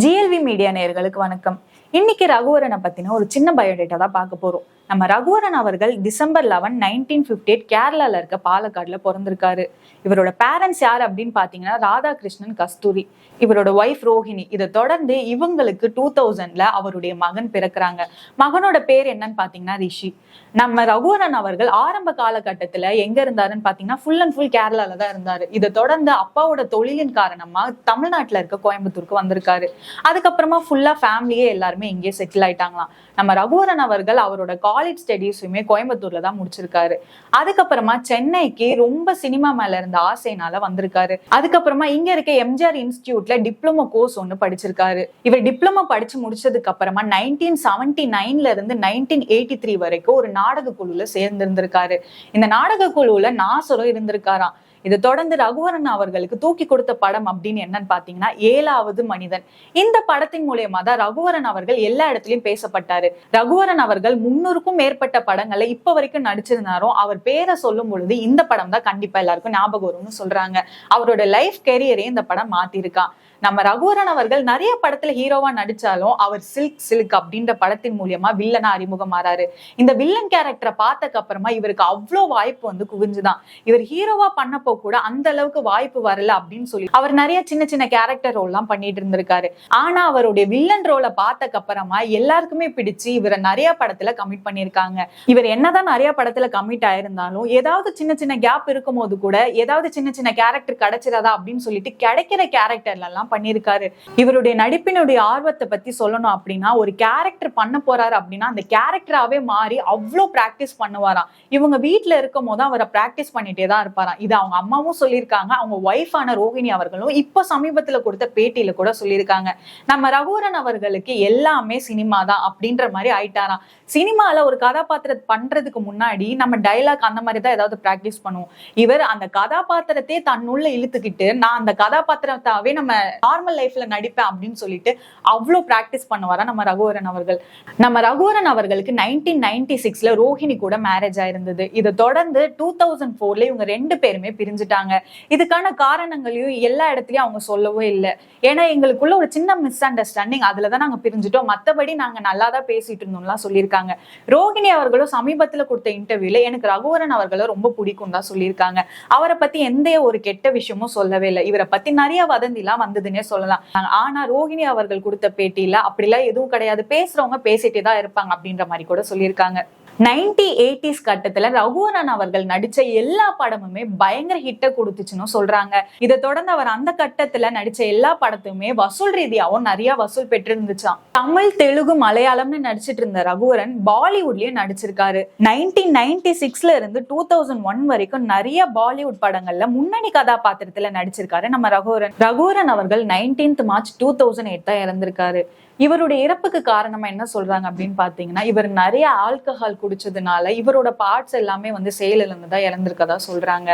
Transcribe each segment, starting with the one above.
GLV media நேயர்களுக்கு வணக்கம். இன்னைக்கு ரகுவரனை பத்தின ஒரு சின்ன பயோடேட்டா தான் பார்க்க போறோம். நம்ம ரகுவரன் அவர்கள் December eleven nineteen fifty eight கேரளால இருக்க பாலக்காடுல பிறந்திருக்காரு. இவரோட பேரண்ட்ஸ் யார் அப்படின்னு பாத்தீங்கன்னா ராதாகிருஷ்ணன் கஸ்தூரி. இவரோட ஒய்ஃப் ரோஹிணி. இதை தொடர்ந்து இவங்களுக்கு டூ தௌசண்ட்ல அவருடைய மகன் பிறக்கிறாங்க. மகனோட பேர் என்னன்னு பாத்தீங்கன்னா ரிஷி. நம்ம ரகுவரன் அவர்கள் ஆரம்ப காலகட்டத்துல எங்க இருந்தாருன்னு பாத்தீங்கன்னா ஃபுல் அண்ட் ஃபுல் கேரளால தான் இருந்தாரு. இதை தொடர்ந்து அப்பாவோட தொழிலின் காரணமா தமிழ்நாட்டுல இருக்க கோயம்புத்தூருக்கு வந்திருக்காரு. அதுக்கப்புறமா ஃபுல்லா ஃபேமிலியே எல்லாருமே இங்கேயே செட்டில் ஆயிட்டாங்களாம். நம்ம ரகுவரன் அவர்கள் அவரோட கால் காலேஜ் ஸ்டடீஸுமே கோயம்புத்தூர்ல தான் முடிச்சிருக்காரு. அதுக்கப்புறமா சென்னைக்கு ரொம்ப சினிமா மேல இருந்த ஆசைனால வந்திருக்காரு. அதுக்கப்புறமா இங்க இருக்க எம்ஜிஆர் இன்ஸ்டியூட்ல டிப்ளமோ கோர்ஸ் ஒன்னு படிச்சிருக்காரு. இவர் டிப்ளமோ படிச்சு முடிச்சதுக்கு அப்புறமா நைன்டீன் செவன்டி நைன்ல இருந்து நைன்டீன் எயிட்டி த்ரீ வரைக்கும் ஒரு நாடக குழுல சேர்ந்திருந்திருக்காரு. இந்த நாடக குழுவுல நாசரும் இருந்திருக்காராம். இதை தொடர்ந்து ரகுவரன் அவர்களுக்கு தூக்கி கொடுத்த படம் அப்படின்னு என்னன்னு பாத்தீங்கன்னா ஏழாவது மனிதன். இந்த படத்தின் மூலியமா தான் ரகுவரன் அவர்கள் எல்லா இடத்துலயும் பேசப்பட்டாரு. ரகுவரன் அவர்கள் முன்னூறுக்கும் மேற்பட்ட படங்களை இப்ப வரைக்கும் நடிச்சிருந்தாரோ அவர் பேரை சொல்லும் பொழுது இந்த படம் தான் கண்டிப்பா எல்லாருக்கும் ஞாபகம் வரும்னு சொல்றாங்க. அவரோட லைஃப் கெரியரே இந்த படம் மாத்திருக்கான். நம்ம ரகுவரன் அவர்கள் நிறைய படத்துல ஹீரோவா நடிச்சாலும் அவர் சில்க் சில்க் அப்படின்ற படத்தின் மூலியமா வில்லனா அறிமுகமாறாரு. இந்த வில்லன் கேரக்டரை பார்த்ததுக்கு அப்புறமா இவருக்கு அவ்வளோ வாய்ப்பு வந்து குவிஞ்சுதான். இவர் ஹீரோவா பண்ணப்போ கூட அந்த அளவுக்கு வாய்ப்பு வரல அப்படின்னு சொல்லி அவர் நிறைய சின்ன சின்ன கேரக்டர் ரோல் எல்லாம் பண்ணிட்டு இருந்திருக்காரு. ஆனா அவருடைய வில்லன் ரோலை பார்த்தக்கு அப்புறமா எல்லாருக்குமே பிடிச்சு இவரை நிறைய படத்துல கமிட் பண்ணியிருக்காங்க. இவர் என்னதான் நிறைய படத்துல கமிட் ஆயிருந்தாலும் ஏதாவது சின்ன சின்ன கேப் இருக்கும் போது கூட ஏதாவது சின்ன சின்ன கேரக்டர் கிடைச்சிடாதா அப்படின்னு சொல்லிட்டு கிடைக்கிற கேரக்டர்ல எல்லாம் பண்ணியிருக்காரு. இவருடைய நடிப்பினுடைய ஆர்வத்தை பத்தி சொல்லணும் அப்படின்னா ஒரு கேரக்டர் பண்ண போறாரு அப்படின்னா அந்த கேரக்டராவே மாறி அவ்வளோ பிராக்டிஸ் பண்ணுவாராம். இவங்க வீட்டுல இருக்கும் போது அவரை பிராக்டிஸ் பண்ணிட்டே தான் இருப்பாராம். இது அவங்க அம்மாவும் சொல்லியிருக்காங்க. அவங்க ஒய்ஃபான ரோஹிணி அவர்களும் இப்போ சமீபத்தில் கொடுத்த பேட்டியில கூட சொல்லியிருக்காங்க. நம்ம ரகுவரன் அவர்களுக்கு எல்லாமே சினிமா தான் அப்படின்ற மாதிரி ஆயிட்டாராம். சினிமாவில் ஒரு கதாபாத்திரம் பண்றதுக்கு முன்னாடி நம்ம டைலாக் அந்த மாதிரி தான் ஏதாவது ப்ராக்டிஸ் பண்ணுவோம். இவர் அந்த கதாபாத்திரத்தை தன்னுள்ள இழுத்துக்கிட்டு நான் அந்த கதாபாத்திரத்தாவே நம்ம நார்மல் லைஃப்ல நடிப்பேன் அப்படின்னு சொல்லிட்டு அவ்வளோ ப்ராக்டிஸ் பண்ணுவாரா நம்ம ரகுவரன் அவர்கள். நம்ம ரகுவரன் அவர்களுக்கு நைன்டீன் நைன்டி சிக்ஸ்ல ரோஹிணி கூட மேரேஜ் ஆயிருந்தது. இதை தொடர்ந்து டூ தௌசண்ட் ஃபோர்ல இவங்க ரெண்டு பேருமே பிரிஞ்சுட்டாங்க இதுக்கான காரணங்களையும் எல்லா இடத்துலயும் அவங்க சொல்லவே இல்லை. ஏன்னா எங்களுக்குள்ள ஒரு சின்ன மிஸ் அண்டர்ஸ்டாண்டிங் அதுல தான் நாங்க பிரிஞ்சுட்டோம். மத்தபடி நாங்க நல்லா தான் பேசிட்டு இருந்தோம்லாம் சொல்லியிருக்காங்க. ரோகிணி அவர்களும் சமீபத்துல கொடுத்த இன்டர்வியூல எனக்கு ரகுவரன் அவர்களை ரொம்ப பிடிக்கும் தான் சொல்லியிருக்காங்க. அவரை பத்தி எந்த ஒரு கெட்ட விஷயமும் சொல்லவே இல்லை. இவரை பத்தி நிறைய வதந்திலாம் வந்ததுன்னே சொல்லலாம். ஆனா ரோஹிணி அவர்கள் கொடுத்த பேட்டியில அப்படிலாம் எதுவும் கிடையாது. பேசுறவங்க பேசிட்டே தான் இருப்பாங்க அப்படின்ற மாதிரி கூட சொல்லியிருக்காங்க. நைன்டி எயிட்டிஸ் கட்டத்துல ரகுவரன் அவர்கள் நடிச்ச எல்லா படமுமே பயங்கர ஹிட்ட கொடுத்துச்சுன்னு சொல்றாங்க. இதை தொடர்ந்து அவர் அந்த கட்டத்துல நடிச்ச எல்லா படத்துமே வசூல் ரீதியாவும் நிறைய வசூல் பெற்றிருந்துச்சாம். தமிழ் தெலுங்கு மலையாளம்னு நடிச்சிட்டு இருந்த ரகுவரன் பாலிவுட்லயும் நடிச்சிருக்காரு. நைன்டீன் நைன்டி சிக்ஸ்ல இருந்து டூ தௌசண்ட் ஒன் வரைக்கும் நிறைய பாலிவுட் படங்கள்ல முன்னணி கதாபாத்திரத்துல நடிச்சிருக்காரு நம்ம ரகுவரன். ரகுவரன் அவர்கள் nineteenth March two thousand eight தான் இறந்திருக்காரு. இவருடைய இறப்புக்கு காரணமா என்ன சொல்றாங்க அப்படின்னு பாத்தீங்கன்னா இவர் நிறைய ஆல்கஹால் குடிச்சதுனால இவரோட பார்ட்ஸ் எல்லாமே வந்து செயலிழந்து தான் இறந்திருக்கதா சொல்றாங்க.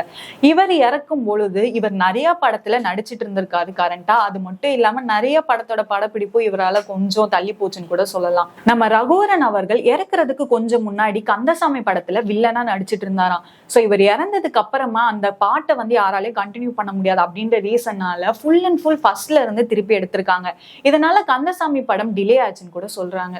இவர் இறக்கும் பொழுது இவர் நிறைய படத்துல நடிச்சிட்டு இருந்திருக்காரு கரண்டா அது மட்டும் இல்லாம நிறைய படத்தோட படப்பிடிப்பு இவரால கொஞ்சம் தள்ளி போச்சுன்னு கூட சொல்லலாம். நம்ம ரகுவரன் அவர்கள் இறக்குறதுக்கு கொஞ்சம் முன்னாடி கந்தசாமி படத்துல வில்லனா நடிச்சிட்டு இருந்தாராம். சோ இவர் இறந்ததுக்கு அப்புறமா அந்த பாட்டை வந்து யாராலையும் கண்டினியூ பண்ண முடியாது அப்படின்ற ரீசன்னால ஃபுல் அண்ட் ஃபுல் ஃபர்ஸ்ட்ல இருந்து திருப்பி எடுத்திருக்காங்க. இதனால கந்தசாமி படம் டிலே ஆச்சுன்னு கூட சொல்றாங்க.